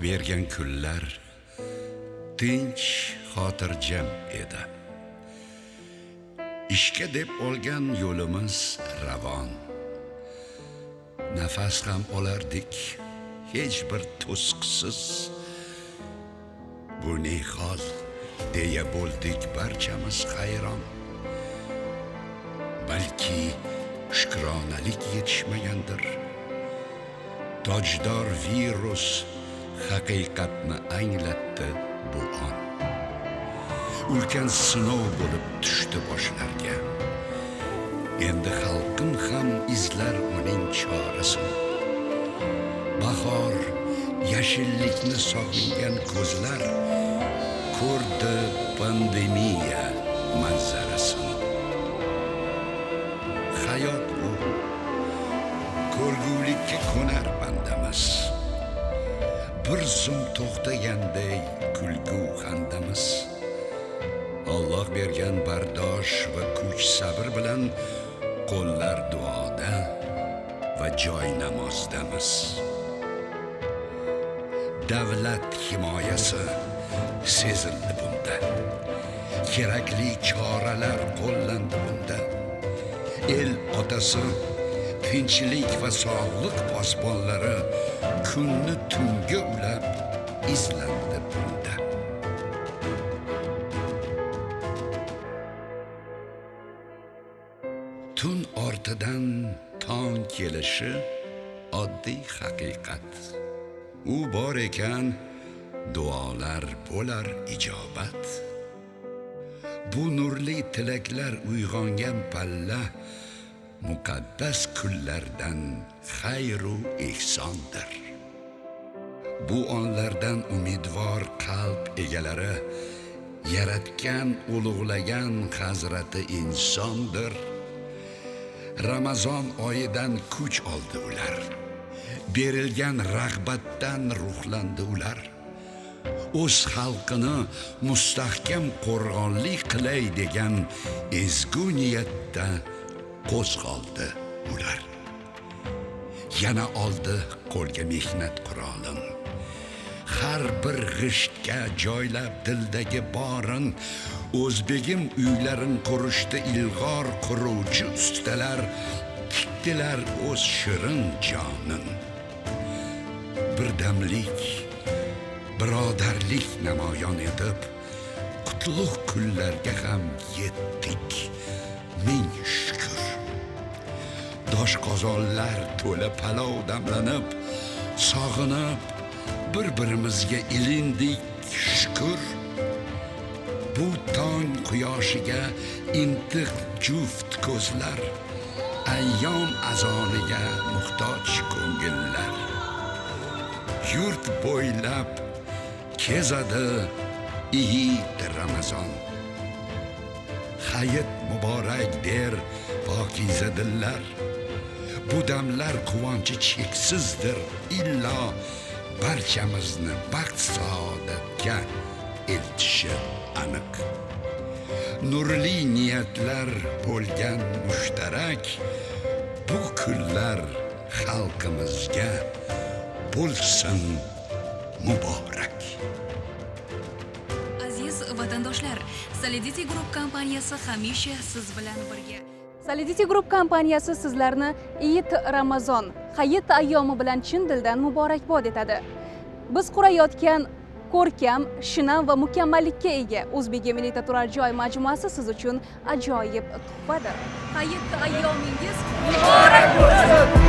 bergan kunlar tinch xotirjam edi. Ishga deb olgan yo'limiz ravon. Nafas ham olardik hech bir to'siqsiz bu ne hol deya bo'ldik barchamiz hayron. Balki shukronalik yetishmagandir. Tojdor virus haqiqatni anglatdi bu on. Ulkan sinov bo'lib tushdi boshlarga endi xalqim ham izlar uning chorasini bahor yashillikni sog'ingan ko'zlar ko'rdi pandemiya manzarasini hayot bu ko'rgulikka ko'nar bir zum to'xtaganday kulgu xandamiz. Alloh bergan bardosh va kuch sabr bilan qo'llar duoda va joy namozdamiz davlat himoyasi sezildi bunda. Kerakli choralar qo'llandi bunda. El otasi tinchlik va sog'liq posbonlari kunni tunga ulab izlandi bunda. Tun ortidan tong kelishi oddiy haqiqat u bor ekan duolar bo'lar ijobat bu nurli tilaklar uyg'ongan palla muqaddas kunlardan xayru ehsondir. Bu onlardan umidvor qalb egalari yaratgan ulug'lagan hazrati insondir. Ramazon oyidan kuch oldi ular. Berilgan rag'batdan ruhlandi ular. O'z xalqini mustahkam qo'rg'onli qilay degan ezgu niyatda qo'zg'oldi ular. Yana oldi qo'lga mehnat qurolin. Har bir g'ishtga joylab dildagi borin o'zbegim uylarin qurishda ilg'or quruvchi ustalar tikdilar o'z shirin jonin. Birdamlik birodarlik namoyon etib qutlug' kunlarga ham yetdik ming shukr dosh qozonlar to'la palov damlanib sog'inib bir birimizga ilindik shukr. Bu tong quyoshiga intiq juft ko'zlar ayyom azoniga muhtoj ko'ngillar. Yurt bo'ylab kezadi iyid ramazon. Hayit muborak der pokiza dillar. Bu damlar quvonchi cheksizdir illo barchamizni baxt saodatga eltishi aniq. Nurli niyatlar bo'lgan mushtarak bu kunlar xalqimizga bo'lsin muborak. Aziz vatandoshlar, Solidity Group kompaniyasi hamisha siz bilan birga. Solidity Group kompaniyasi sizlarni iit Ramazon hayit ayyomi bilan chin dildan muborakbod etadi. Biz qurayotgan ko'rkam, shinam va mukammallikka ega O'zbek Milliy turar joy majmuasi siz uchun ajoyib tuhfadir. Hayit ayyomingiz muborak bo'lsin.